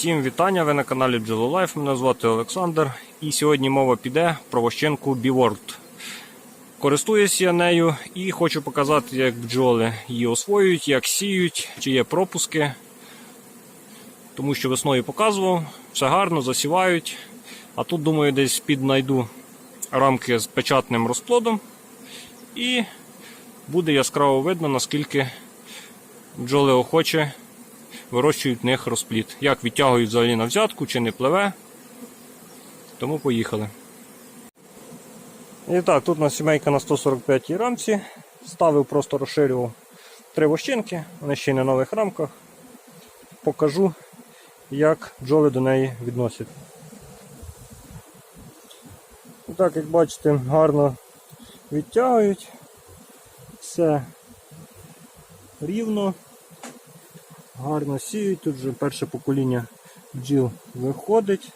Всім вітання! Ви на каналі Life. Мене звати Олександр. І сьогодні мова піде про вощенку Beworld. Користуюся я нею і хочу показати, як бджоли її освоюють, як сіють, чи є пропуски. Тому що весною показував, все гарно, засівають. А тут, думаю, десь піднайду рамки з печатним розплодом. І буде яскраво видно, наскільки бджоли охоче вирощують в них розплід. Як відтягують взагалі на взятку, чи не пливе. Тому поїхали. І так, тут у нас сімейка на 145 рамці. Ставив, просто розширював три вощинки, вони ще й на нових рамках. Покажу, як бджоли до неї відносять. Так, як бачите, гарно відтягують. Все рівно гарно сіють. Тут вже перше покоління бджіл виходить.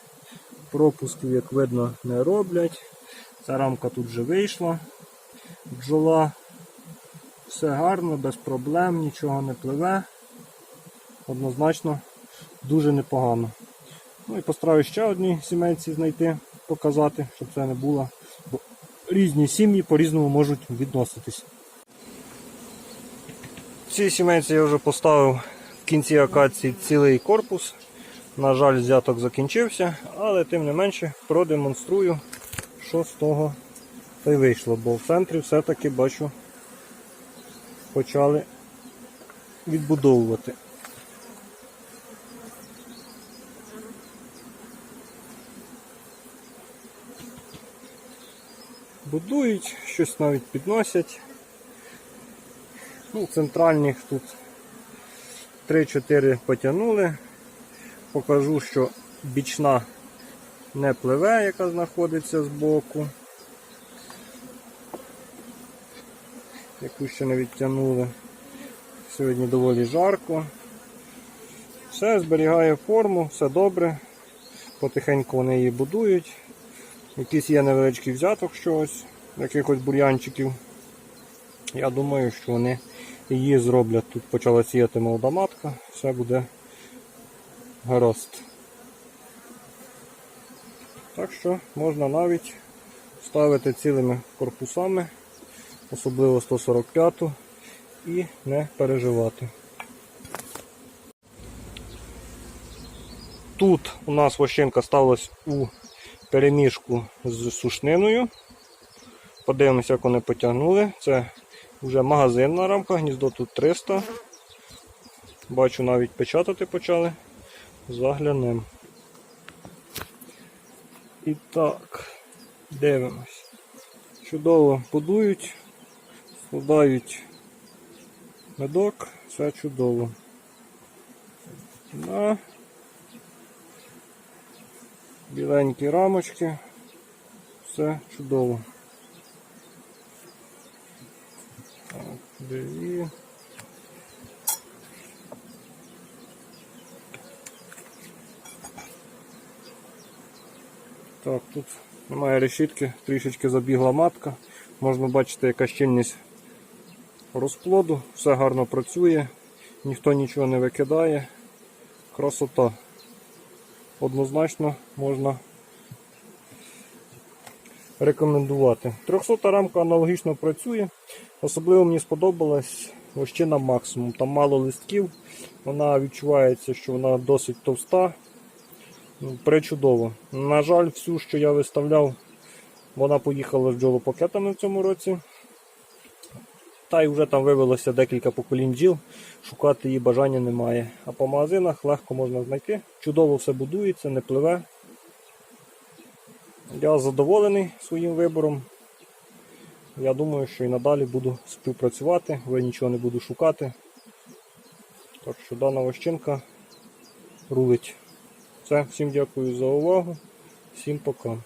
Пропусків, як видно, не роблять. Ця рамка тут вже вийшла. Бджола. Все гарно, без проблем, нічого не пливе. Однозначно дуже непогано. Ну і постараюсь ще одні сімейці знайти, показати, щоб це не було. Бо різні сім'ї по-різному можуть відноситись. Ці сімейці я вже поставив в кінці акації цілий корпус. На жаль, взяток закінчився, але тим не менше продемонструю, що з того та й вийшло, бо в центрі все-таки бачу почали відбудовувати. Будують, щось навіть підносять. Ну, центральних тут 3-4 потягнули. Покажу, що бічна не пливе, яка знаходиться збоку. Яку ще не відтягнули. Сьогодні доволі жарко. Все зберігає форму, все добре. Потихеньку вони її будують. Якийсь є невеличкий взяток чогось, якихось бур'янчиків. Я думаю, що вони її зроблять. Тут почала сіяти молода матка, все буде гаразд. Так що можна навіть ставити цілими корпусами, особливо 145-ту, і не переживати. Тут у нас вощинка ставилась у переміжку з сушниною. Подивимося, як вони потягнули. Це вже магазинна рамка, гніздо тут 300. Бачу, навіть печатати почали. Заглянемо. І так, дивимось. Чудово будують, складають медок, все чудово. На біленькі рамочки, все чудово. Дві. Так, тут немає решітки, трішечки забігла матка. Можна бачити, яка щільність розплоду, все гарно працює, ніхто нічого не викидає. Красота. Однозначно можна рекомендувати. 300 рамка аналогічно працює. Особливо мені сподобалась вощина максимум. Там мало листків, вона відчувається, що вона досить товста. Ну, Пречудово. На жаль, всю, що я виставляв, вона поїхала з бджолопакетами в цьому році. Та й вже там вивелося декілька поколінь бджіл, шукати її бажання немає. А по магазинах легко можна знайти. Чудово все будується, не пливе. Я задоволений своїм вибором. Я думаю, що і надалі буду співпрацювати, ви нічого не буду шукати. Так що дана вощинка рулить. Все, всім дякую за увагу, всім пока.